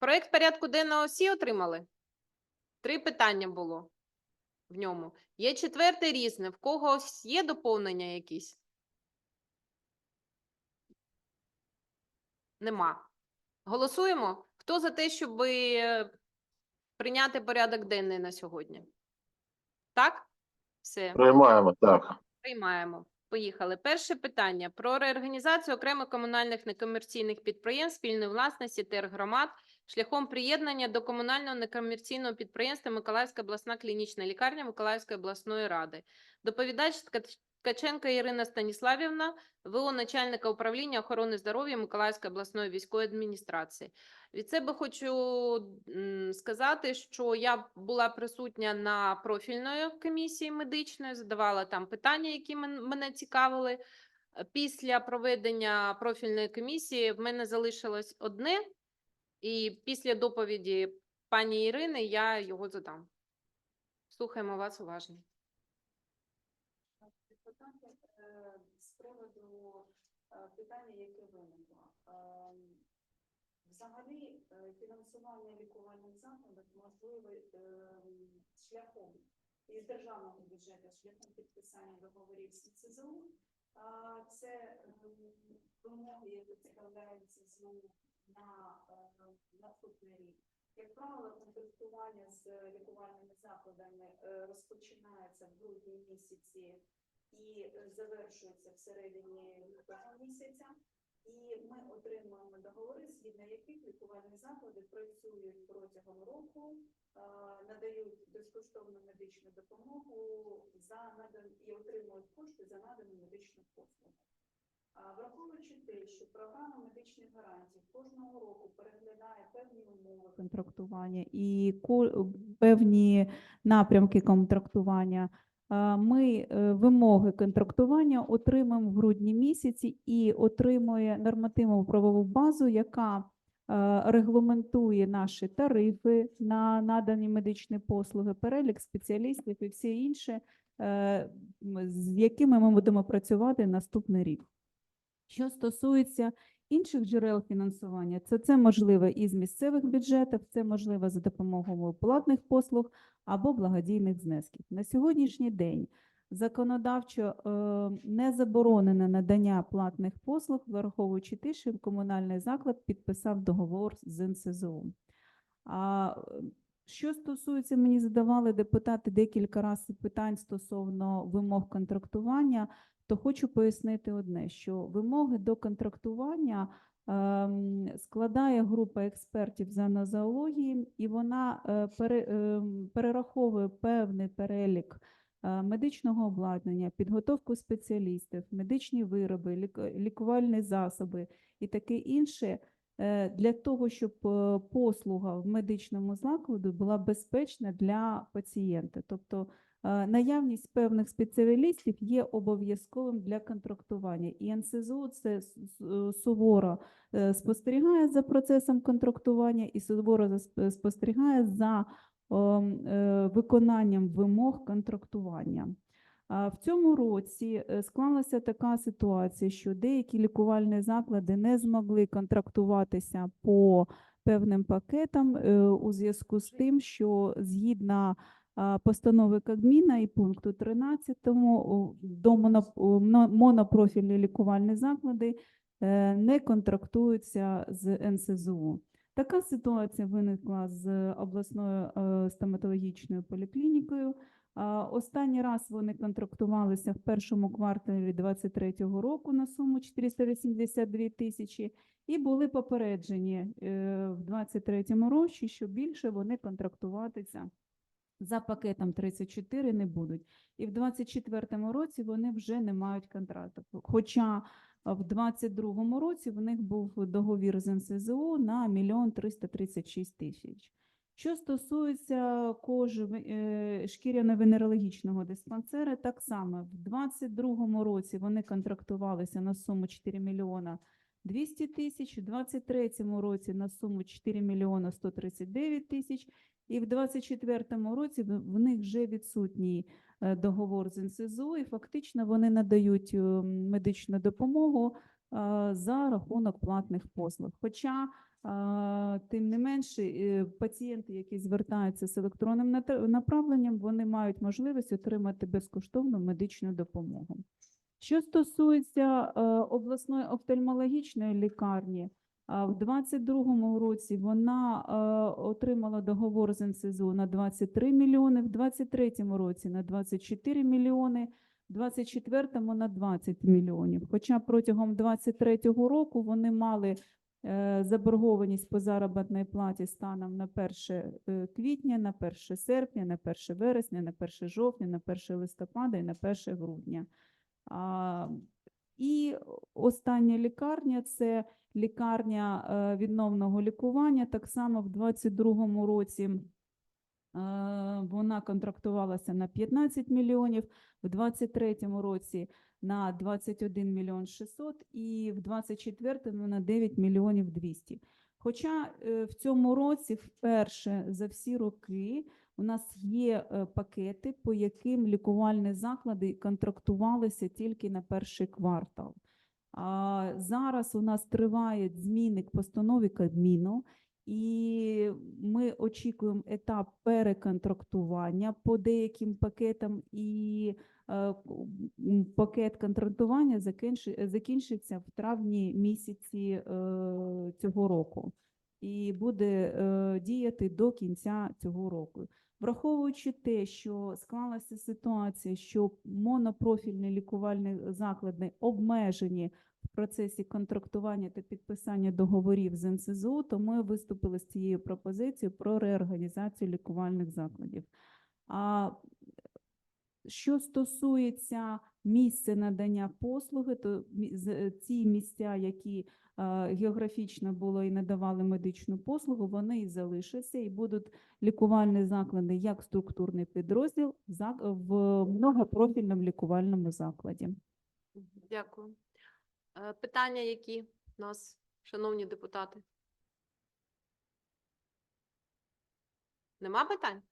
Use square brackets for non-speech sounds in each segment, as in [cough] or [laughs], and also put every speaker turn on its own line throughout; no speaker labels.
Проект порядку денного всі отримали? Три питання було в ньому. Є четверте різне. В когось є доповнення якісь? Нема. Голосуємо. Хто за те, щоб прийняти порядок денний на сьогодні? Так? Все.
Приймаємо, так.
Приймаємо. Поїхали. Перше питання про реорганізацію окремих комунальних некомерційних підприємств спільної власності тергромад шляхом приєднання до комунального некомерційного підприємства Миколаївська обласна клінічна лікарня Миколаївської обласної ради. Доповідач Ткаченка Ірина Станіславівна, ВО начальника управління охорони здоров'я Миколаївської обласної військової адміністрації. Від себе хочу сказати, що я була присутня на профільної комісії медичної, задавала там питання, які мен- мене цікавили. Після проведення профільної комісії в мене залишилось одне, і після доповіді пані Ірини я його задам. Слухаємо вас уважно.
Е, з приводу питання, яке виникло. Взагалі, фінансування лікувальних закладів можливе шляхом із державного бюджету, шляхом підписання договорів з ЦЗУ. Це вимоги, які складаються з на е, наступний рік. Як правило, контактування з лікувальними закладами е, розпочинається в грудні місяці і завершується всередині лютого місяця. І ми отримуємо договори, згідно яких лікувальні заклади працюють протягом року, е, надають безкоштовну медичну допомогу за надан і отримують кошти за надану медичну послугу. Враховуючи те, що програма медичних гарантій кожного року переглядає певні умови
контрактування і певні напрямки контрактування. Ми е, вимоги контрактування отримаємо в грудні місяці і отримує нормативну правову базу, яка е, регламентує наші тарифи на надані медичні послуги, перелік спеціалістів і все інше, з якими ми будемо працювати наступний рік. Що стосується інших джерел фінансування, це, це можливо із місцевих бюджетів, це можливо за допомогою платних послуг або благодійних знесків. На сьогоднішній день законодавчо е, не заборонено надання платних послуг, враховуючи те, що комунальний заклад підписав договор з НСЗУ. А е, що стосується, мені задавали депутати декілька разів питань стосовно вимог контрактування, то хочу пояснити одне, що вимоги до контрактування ем, складає група експертів з анозоології, і вона е, ем, перераховує певний перелік е, медичного обладнання, підготовку спеціалістів, медичні вироби, лік- лікувальні засоби і таке інше е, для того, щоб е, послуга в медичному закладі була безпечна для пацієнта. Тобто Е, Наявність певних спеціалістів є обов'язковим для контрактування, і НСЗУ це е, суворо е, спостерігає за процесом контрактування і суворо спостерігає за е, виконанням вимог контрактування. В цьому році е, склалася така ситуація, що деякі лікувальні заклади не змогли контрактуватися по певним пакетам е, у зв'язку з тим, що згідно постанови Кабміна і пункту 13 о, до монопрофільні лікувальні заклади е, не контрактуються з НСЗУ. Така ситуація виникла з обласною е, стоматологічною поліклінікою. Останній раз вони контрактувалися в першому кварталі 2023 року на суму 482 тисячі і були попереджені е, в 2023 році, що більше вони контрактуватися за пакетом 34 не будуть. І в 2024 році вони вже не мають контракту. Хоча в 2022 році в них був договір з НСЗУ на 1 336 тисяч. Що стосується кожи е, шкіряно-венерологічного диспансера, так само в 2022 році вони контрактувалися на суму 4 мільйона 200 тисяч, у 2023 році на суму 4 мільйона 139 тисяч, і в 24-му році в них вже відсутній е, договор з НСЗУ, і фактично вони надають е, медичну допомогу е, за рахунок платних послуг. Хоча тим не менше, пацієнти, які звертаються з електронним направленням, вони мають можливість отримати безкоштовну медичну допомогу. Що стосується е, обласної офтальмологічної лікарні, а в 22-му році вона е, отримала договор з НСЗУ на 23 мільйони, в 23-му році на 24 мільйони, в 24-му на 20 мільйонів. Хоча протягом 23-го року вони мали е, заборгованість по заробітній платі станом на 1 е, квітня, на 1 серпня, на 1 вересня, на 1 жовтня, на 1 листопада і на 1 грудня. І остання лікарня це лікарня е, відновного лікування. Так само в 22-му році е, вона контрактувалася на 15 мільйонів, в 23-му році на 21 мільйон 600 і в 24-му на 9 мільйонів 200. Хоча е, в цьому році вперше за всі роки у нас є е, пакети, по яким лікувальні заклади контрактувалися тільки на перший квартал. А зараз у нас триває зміни к постанові Кабміну, і ми очікуємо етап переконтрактування по деяким пакетам, і е, пакет контрактування закінчиться в травні місяці е, цього року і буде діяти до кінця цього року. Враховуючи те, що склалася ситуація, що монопрофільні лікувальні заклади обмежені в процесі контрактування та підписання договорів з НСЗУ, то ми виступили з цією пропозицією про реорганізацію лікувальних закладів. А що стосується місця надання послуги, то е, ці місця, які географічно було і надавали медичну послугу, вони і залишаться, і будуть лікувальні заклади як структурний підрозділ в многопрофільному лікувальному закладі.
Дякую. Е, Питання, які у нас, шановні депутати? Нема питань?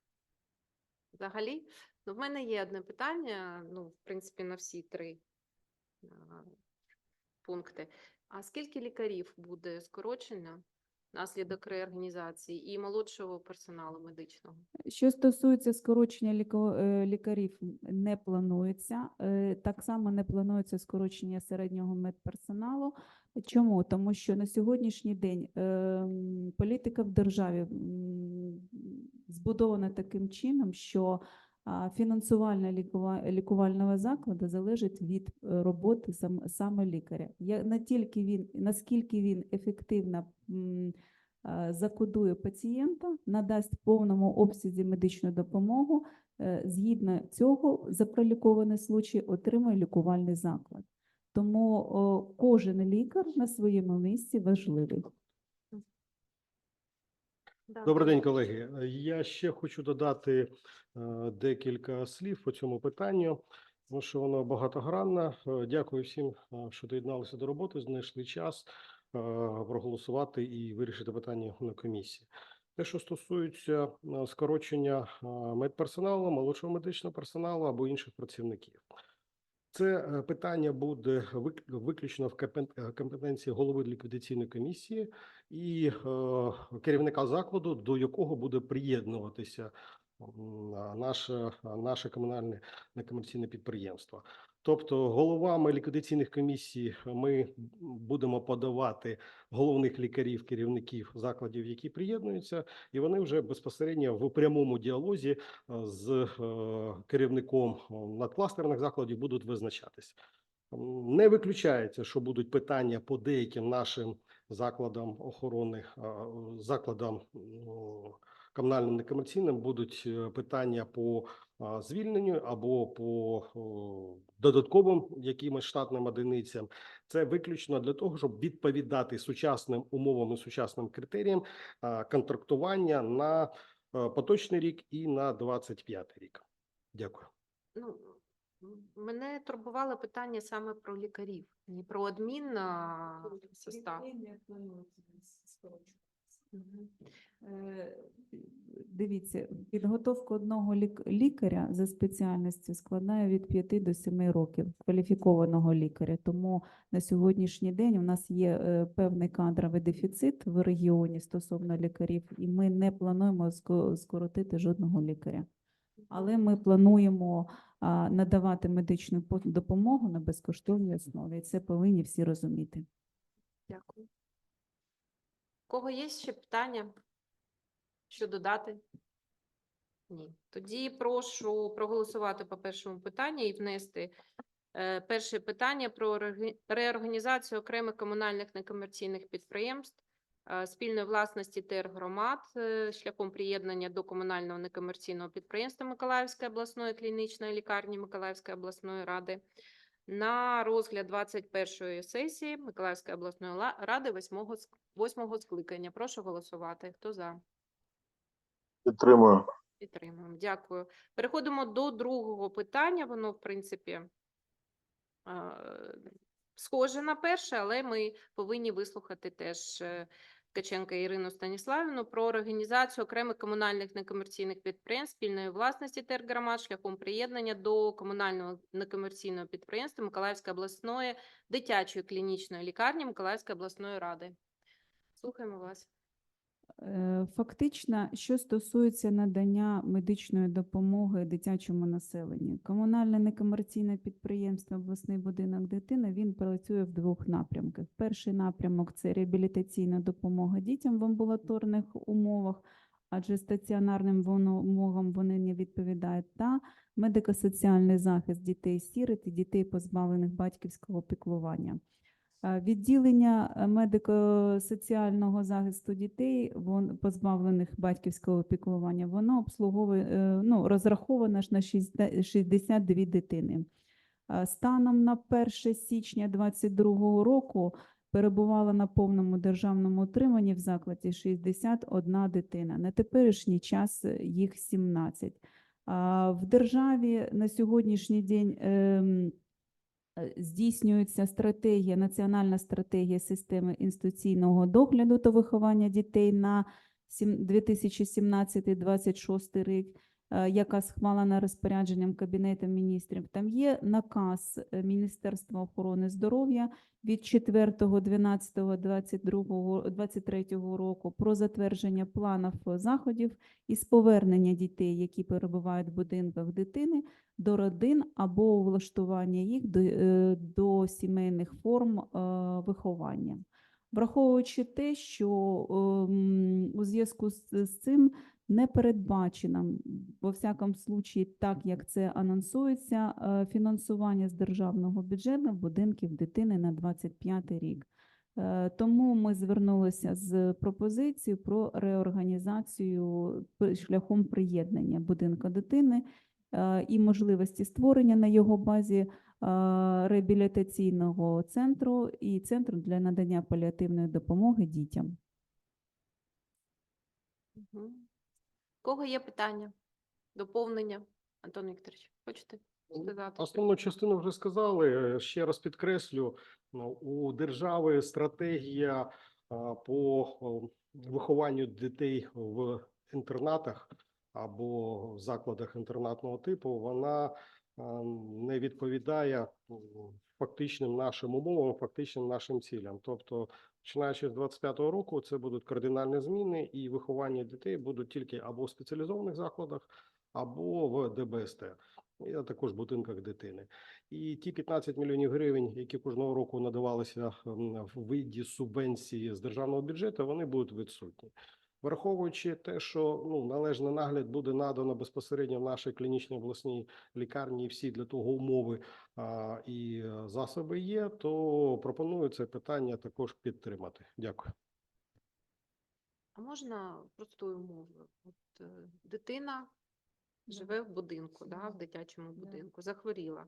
Взагалі? Ну, в мене є одне питання, ну, в принципі, на всі три а, пункти. А скільки лікарів буде скорочено внаслідок реорганізації і молодшого персоналу медичного?
Що стосується скорочення е, лікарів, не планується. Е, Так само не планується скорочення середнього медперсоналу. Чому? Тому що на сьогоднішній день політика в державі збудована таким чином, що фінансування лікува- лікувального закладу залежить від е, роботи саме лікаря. Не тільки він, наскільки він ефективно е, закодує пацієнта, надасть повному обсязі медичну допомогу. е, Згідно цього, за пролікований случай отримує лікувальний заклад. Тому кожен лікар на своєму місці важливий.
Добрий день, колеги. Е, Я ще хочу додати е, декілька слів по цьому питанню, тому що воно багатогранне. Е, Дякую всім, що доєдналися до роботи, знайшли час проголосувати і вирішити питання на комісії. Те, що стосується скорочення медперсоналу, молодшого медичного персоналу або інших працівників. Це е, питання буде вик- виключно в е, компетенції голови ліквідаційної комісії і е, керівника закладу, до якого буде приєднуватися наше, наше комунальне некомерційне підприємство. Тобто головами ліквідаційних комісій ми будемо подавати головних лікарів, керівників закладів, які приєднуються, і вони вже безпосередньо в прямому діалозі е, з е, керівником е, надкластерних закладів будуть визначатись. Не виключається, що будуть питання по деяким нашим закладам охорони, закладам комунальним некомерційним будуть питання по звільненню або по додатковим якимось штатним одиницям. Це виключно для того, щоб відповідати сучасним умовам і сучасним критеріям контрактування на е, поточний рік і на 25 рік. Дякую.
Ну, мене турбувало питання саме про лікарів, не про адмін а, состав.
Дивіться, підготовка одного лік- лікаря за спеціальністю складає від 5 до 7 років кваліфікованого лікаря. Тому на сьогоднішній день у нас є е, певний кадровий дефіцит в регіоні стосовно лікарів, і ми не плануємо ско- скоротити жодного лікаря. Але ми плануємо надавати медичну по- допомогу на безкоштовній основі. Це повинні всі розуміти.
Дякую. Кого є ще питання? Що додати? Ні. Тоді прошу проголосувати по першому питанню і внести е, перше питання про реорганізацію окремих комунальних некомерційних підприємств е, спільної власності тергромад е, шляхом приєднання до комунального некомерційного підприємства Миколаївської обласної клінічної лікарні Миколаївської обласної ради на розгляд 21-ї сесії Миколаївської обласної ради 8-го, 8-го скликання. Прошу голосувати. Хто за?
Підтримую.
Підтримуємо. Дякую. Переходимо до другого питання. Воно, в принципі, схоже на перше, але ми повинні вислухати теж е, Ткаченка Ірину Станіславівну про організацію окремих комунальних некомерційних підприємств спільної власності тергромад шляхом приєднання до комунального некомерційного підприємства Миколаївської обласної дитячої клінічної лікарні Миколаївської обласної ради. Слухаємо вас.
Е, Фактично, що стосується надання медичної допомоги дитячому населенню, комунальне некомерційне підприємство обласний будинок дитини він працює в двох напрямках. Перший напрямок це реабілітаційна допомога дітям в амбулаторних умовах, адже стаціонарним умовам вони не відповідають, та медико-соціальний захист дітей сірит і дітей, позбавлених батьківського піклування. Е, Відділення е, медико-соціального захисту дітей, вон, позбавлених батьківського піклування, воно обслуговує, е, ну, розраховано ж на шістде- 62 дитини. Станом на 1 січня 2022 року перебувала на повному державному утриманні в закладі 61 дитина. На теперішній час їх 17. А В державі на сьогоднішній день ем, здійснюється стратегія, національна стратегія системи інституційного догляду та виховання дітей на сім- 2017-2026 рік, е, яка схвалена розпорядженням Кабінету міністрів. Там є наказ е, Міністерства охорони здоров'я від 4.12.22 року про затвердження планів заходів із повернення дітей, які перебувають в будинках дитини, до родин або влаштування їх до, е, до сімейних форм е, виховання. Враховуючи те, що ем, у зв'язку з цим не передбачено, во всякому случаї, так як це анонсується, е, фінансування з державного бюджету будинків дитини на 25 рік. Е, Тому ми звернулися з пропозицією про реорганізацію шляхом приєднання будинку дитини е, і можливості створення на його базі реабілітаційного центру і центру для надання паліативної допомоги дітям.
Кого є питання? Доповнення? Антон Вікторович, хочете сказати?
Основну частину вже сказали. Ще раз підкреслю, ну, у держави стратегія по вихованню дітей в інтернатах або в закладах інтернатного типу, вона не відповідає фактичним нашим умовам, фактичним нашим цілям. Тобто, починаючи з 25-го року, це будуть кардинальні зміни, і виховання дітей будуть тільки або в спеціалізованих закладах, або в ДБСТ а також будинках дитини. І ті 15 мільйонів гривень, які кожного року надавалися в виді субвенції з державного бюджету, вони будуть відсутні. Враховуючи те, що ну належний нагляд буде надано безпосередньо в нашій клінічній обласній лікарні, і всі для того умови а, і е, засоби є, то пропоную це питання також підтримати. Дякую.
А можна простою мовою? От е, дитина живе в будинку, да, в дитячому будинку, захворіла.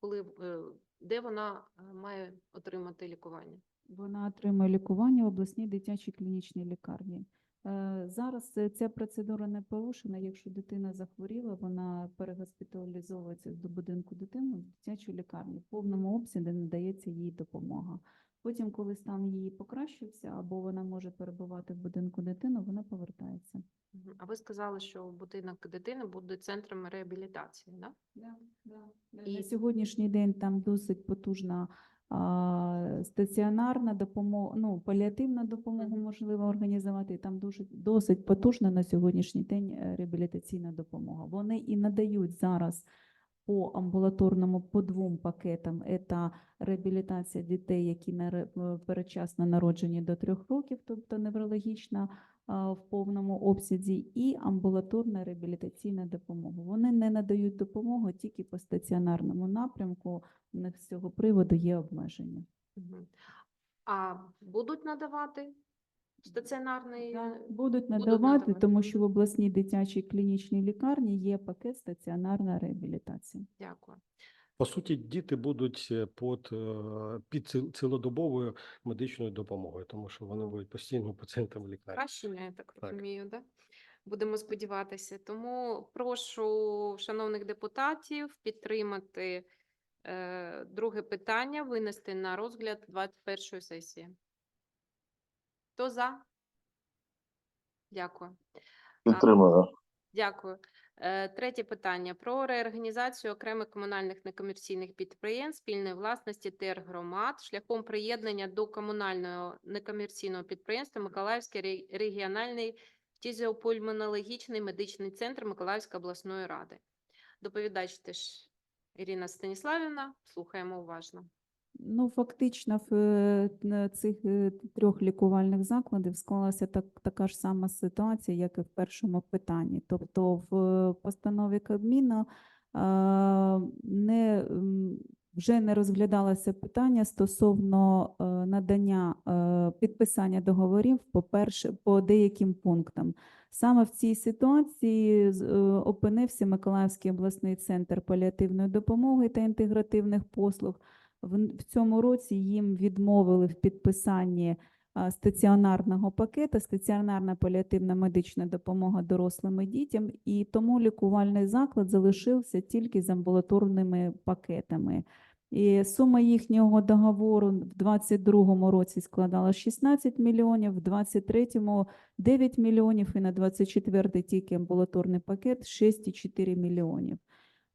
Коли е, де вона має отримати лікування?
Вона отримує лікування в обласній дитячій клінічній лікарні. Е, Зараз е, ця процедура не порушена. Якщо дитина захворіла, вона перегоспіталізовується до будинку дитини в дитячу лікарню. В повному обсязі надається їй допомога. Потім, коли стан її покращився, або вона може перебувати в будинку дитини, вона повертається.
А ви сказали, що будинок дитини буде центром реабілітації, да?
І...
І-
На сьогоднішній день там досить потужна стаціонарна допомога, ну, паліативна допомога можливо організувати. Там дуже досить потужна на сьогоднішній день е, реабілітаційна допомога. Вони і надають зараз по амбулаторному по двом пакетам. Це реабілітація дітей, які наре- е, передчасно народжені до трьох років, тобто неврологічна в повному обсязі, і амбулаторна реабілітаційна допомога. Вони не надають допомогу тільки по стаціонарному напрямку. У них з цього приводу є обмеження.
А будуть надавати стаціонарний?
Будуть
будуть
надавати,
надавати.
тому що в обласній дитячій клінічній лікарні є пакет стаціонарна реабілітація.
Дякую.
По суті, діти будуть е, під, е, під цілодобовою медичною допомогою, тому що вони будуть постійно пацієнтами лікарні.
Кращення, я так
Так.
розумію, да? Будемо сподіватися. Тому прошу шановних депутатів підтримати е, друге питання, винести на розгляд 21 сесії. Хто за? Дякую.
Підтримую.
Дякую. Е, Третє питання про реорганізацію окремих комунальних некомерційних підприємств спільної власності тергромад шляхом приєднання до комунального некомерційного підприємства Миколаївський регіональний фізіопульмонологічний медичний центр Миколаївської обласної ради. Доповідач теж Ірина Станіславівна. Слухаємо уважно.
Ну, фактично, в е, цих е, трьох лікувальних закладів склалася так, така ж сама ситуація, як і в першому питанні. Тобто в е, постанові Кабміну не, вже не розглядалося питання стосовно надання підписання договорів по, перше, по деяким пунктам. Саме в цій ситуації опинився Миколаївський обласний центр паліативної допомоги та інтегративних послуг. В, цьому році їм відмовили в підписанні стаціонарного пакета, стаціонарна паліативна медична допомога дорослим і дітям, і тому лікувальний заклад залишився тільки з амбулаторними пакетами. І сума їхнього договору в 2022 році складала 16 мільйонів, в 2023 – 9 мільйонів, і на 2024 тільки амбулаторний пакет 6,4 мільйонів.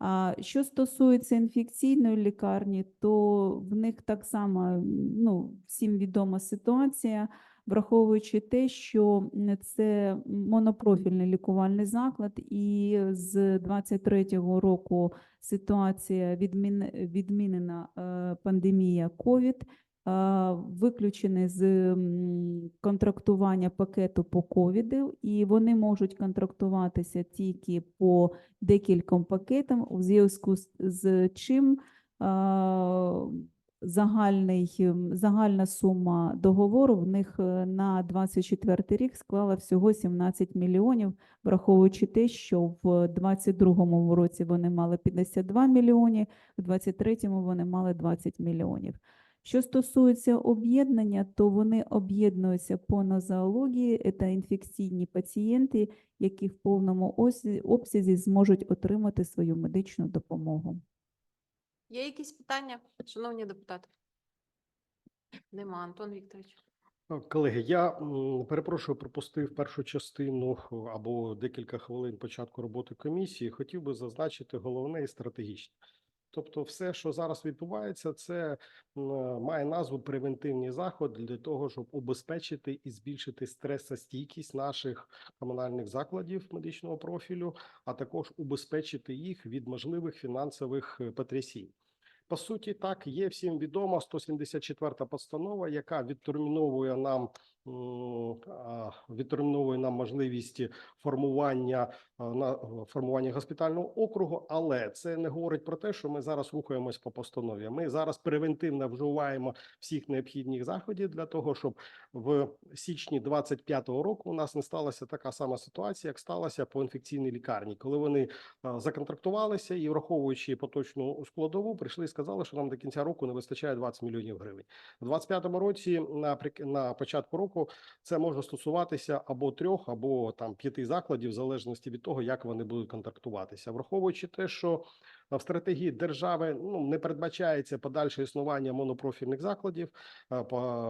А що стосується інфекційної лікарні, то в них так само ну, всім відома ситуація, враховуючи те, що це монопрофільний лікувальний заклад, і з 23-го року ситуація відмін, відмінена е, пандемія COVID, виключені з контрактування пакету по ковіду, і вони можуть контрактуватися тільки по декільком пакетам, у зв'язку з, чим загальний, загальна сума договору в них е, на 24 рік склала всього 17 мільйонів, враховуючи те, що в 22 році вони мали 52 мільйони, в 23 вони мали 20 мільйонів. Що стосується об'єднання, то вони об'єднуються по нозології, це інфекційні пацієнти, які в повному осі- обсязі зможуть отримати свою медичну допомогу.
Є якісь питання, шановні депутати? Нема, Антон Вікторович.
Колеги, я перепрошую, пропустив першу частину або декілька хвилин початку роботи комісії. Хотів би зазначити головне і стратегічне. Тобто, все, що зараз відбувається, це має назву превентивні заходи для того, щоб убезпечити і збільшити стресостійкість наших комунальних закладів медичного профілю, а також убезпечити їх від можливих фінансових е, потрясінь. По суті, так є всім відома 174 постанова, яка відтерміновує нам відтерміновує нам можливість формування на формування госпітального округу, але це не говорить про те, що ми зараз рухаємось по постанові. Ми зараз превентивно вживаємо всіх необхідних заходів для того, щоб в січні 25-го року у нас не сталася така сама ситуація, як сталося по інфекційній лікарні, коли вони законтрактувалися і, враховуючи поточну складову, прийшли і сказали, що нам до кінця року не вистачає 20 мільйонів гривень. У 25-му році наприк- на початку року це може стосуватися або трьох, або там п'яти закладів, в залежності від того, як вони будуть контактуватися, Враховуючи те, що в стратегії держави ну, не передбачається подальше існування монопрофільних закладів,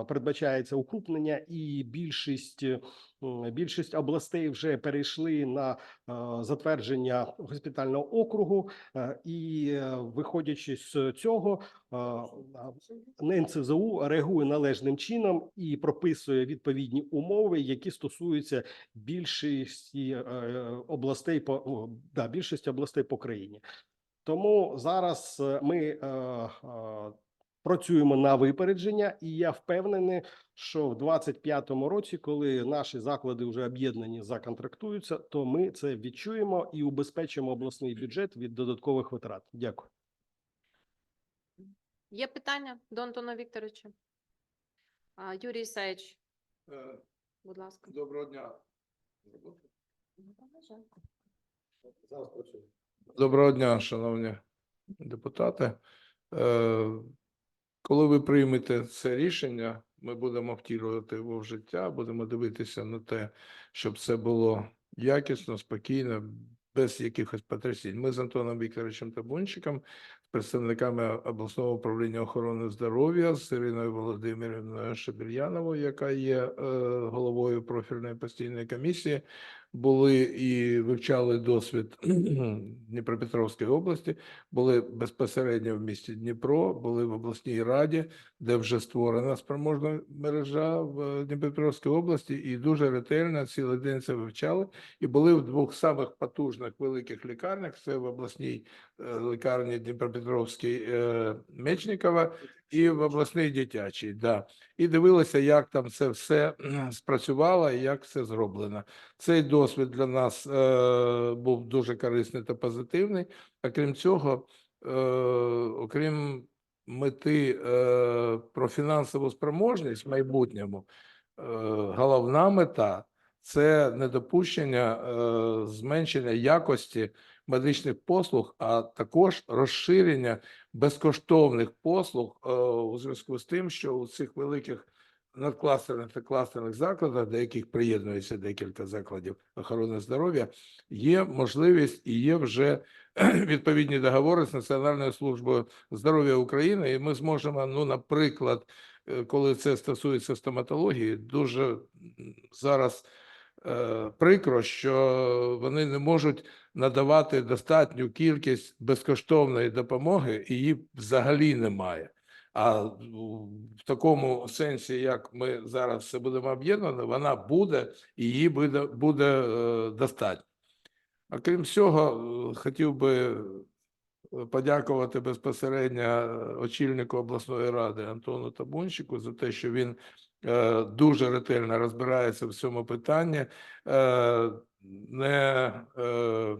передбачається укрупнення, і більшість більшість областей вже перейшли на затвердження госпітального округу, і е, виходячи з цього, НЦЗУ реагує належним чином і прописує відповідні умови, які стосуються більшості е, областей по да, більшості областей по країні. Тому зараз е, ми е, е, працюємо на випередження, і я впевнений, що в 25-му році, коли наші заклади вже об'єднані законтрактуються, то ми це відчуємо і убезпечимо обласний бюджет від додаткових витрат. Дякую.
Є питання до Антона Вікторовича? А, Юрій Ісаївич,
Е,
будь ласка.
Доброго дня.
Зараз працюємо.
Доброго дня, шановні депутати. Е, Коли ви приймете це рішення, ми будемо втілювати його в життя, будемо дивитися на те, щоб це було якісно, спокійно, без якихось потрясінь. Ми з Антоном Вікторовичем Табунчиком, з представниками обласного управління охорони здоров'я, з Іриною Володимирівною Шебельяновою, яка є е, головою профільної постійної комісії, були і вивчали досвід [clears throat] Дніпропетровської області, були безпосередньо в місті Дніпро, були в обласній раді, де вже створена спроможна мережа в Дніпропетровській області, і дуже ретельно цілий день це вивчали. І були в двох самих потужних великих лікарнях: це в обласній е, лікарні Дніпропетровській е, Мечникова і в обласній дитячій. Да. І дивилися, як там це все спрацювало і як все зроблено. Цей досвід для нас е, був дуже корисний та позитивний. А крім цього, е, окрім мети е, про фінансову спроможність в майбутньому, е, головна мета це недопущення е, зменшення якості медичних послуг, а також розширення безкоштовних послуг е, у зв'язку з тим, що у цих великих надкластерних та кластерних закладах, до яких приєднується декілька закладів охорони здоров'я, є можливість і є вже [clears throat] відповідні договори з Національною службою здоров'я України, і ми зможемо, ну, наприклад, е, коли це стосується стоматології, дуже зараз прикро, що вони не можуть надавати достатню кількість безкоштовної допомоги, і її взагалі немає. А в такому сенсі, як ми зараз це будемо об'єднані, вона буде і її буде, буде е, достатньо. А крім всього, е, хотів би е, подякувати безпосередньо е, очільнику обласної ради Антону Табунчику за те, що він е, дуже ретельно розбирається в цьому питанні, е, не е,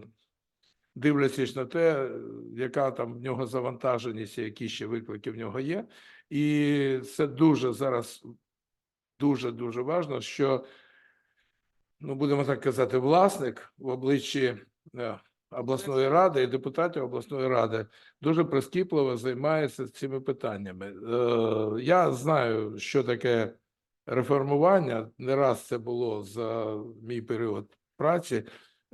дивлячись на те, яка там в нього завантаженість, які ще виклики в нього є. І це дуже зараз дуже дуже важливо, що ну будемо так казати, власник в обличчі е, обласної ради і депутатів обласної ради дуже прискіпливо займається цими питаннями. Е, Я знаю, що таке реформування. Не раз це було за мій період праці,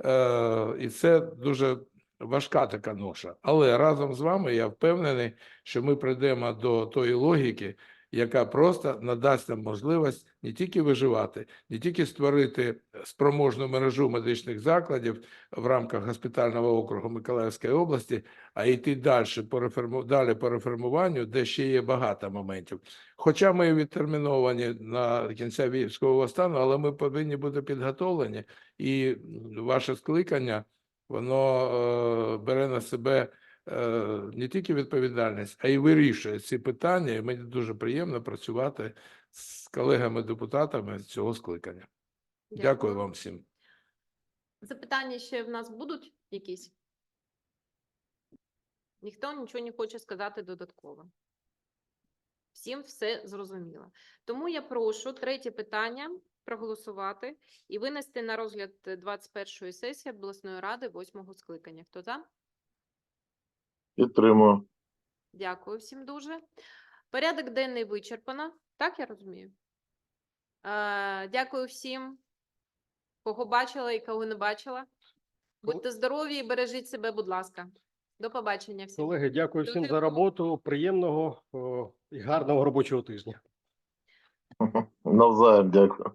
Е, і це дуже важка така ноша. Але разом з вами я впевнений, що ми прийдемо до тої логіки, яка просто надасть нам можливість не тільки виживати, не тільки створити спроможну мережу медичних закладів в рамках госпітального округу Миколаївської області, а йти далі по реформу, далі по реформуванню, де ще є багато моментів. Хоча ми відтерміновані на кінця військового стану, але ми повинні бути підготовлені, і ваше скликання воно е, бере на себе не тільки відповідальність, а й вирішує ці питання. І мені дуже приємно працювати з колегами-депутатами цього скликання. Дякую вам всім.
Запитання ще в нас будуть якісь? Ніхто нічого не хоче сказати додатково. Всім все зрозуміло. Тому я прошу третє питання проголосувати і винести на розгляд 21-ї сесії обласної ради 8-го скликання. Хто за?
Підтримую.
Дякую всім дуже. Порядок денний вичерпано. Так я розумію? Е, дякую всім, кого бачила і кого не бачила. Будьте здорові і бережіть себе, будь ласка. До побачення всім.
Колеги, дякую всім за роботу. Приємного о, і гарного робочого тижня. [laughs]
Навзаєм дякую.